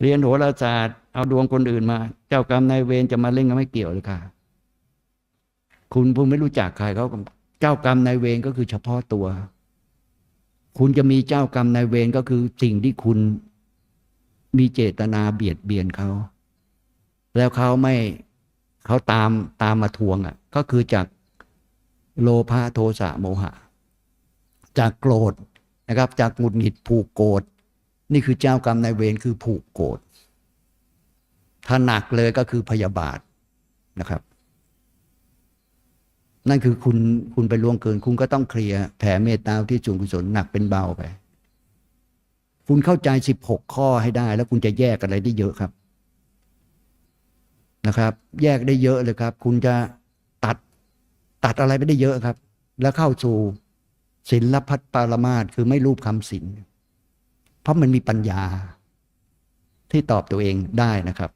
เรียนโหราศาสตร์เอาดวงคนอื่นมา เจ้ากรรมนายเวรจะมาเล่นก็ไม่เกี่ยวเลยค่ะ คุณผู้ไม่รู้จักใครเขาเจ้ากรรมนายเวรก็คือเฉพาะตัว คุณจะมีเจ้ากรรมนายเวรก็คือสิ่งที่คุณมีเจตนาเบียดเบียนเขา แล้วเขาไม่เขาตามตามมาทวงอะ ก็คือจากโลภะโทสะโมหะ จากโกรธนะครับ จากหงุดหงิดผูกโกรธ นี่คือเจ้ากรรมนายเวรคือผูกโกรธถ้าหนักเลยก็คือพยาบาทนะครับ นั่นคือคุณคุณไปล่วงเกิน คุณก็ต้องเคลียร์แผ่เมตตาที่ส่วนกุศลหนักเป็นเบาไป คุณเข้าใจสิบหกข้อให้ได้ แล้วคุณจะแยกอะไรได้เยอะครับนะครับ แยกได้เยอะเลยครับ คุณจะตัดตัดอะไรไปได้เยอะครับ แล้วเข้าสู่ศิลพัฒปารมาสคือไม่รูปคำศิล เพราะมันมีปัญญาที่ตอบตัวเองได้นะครับ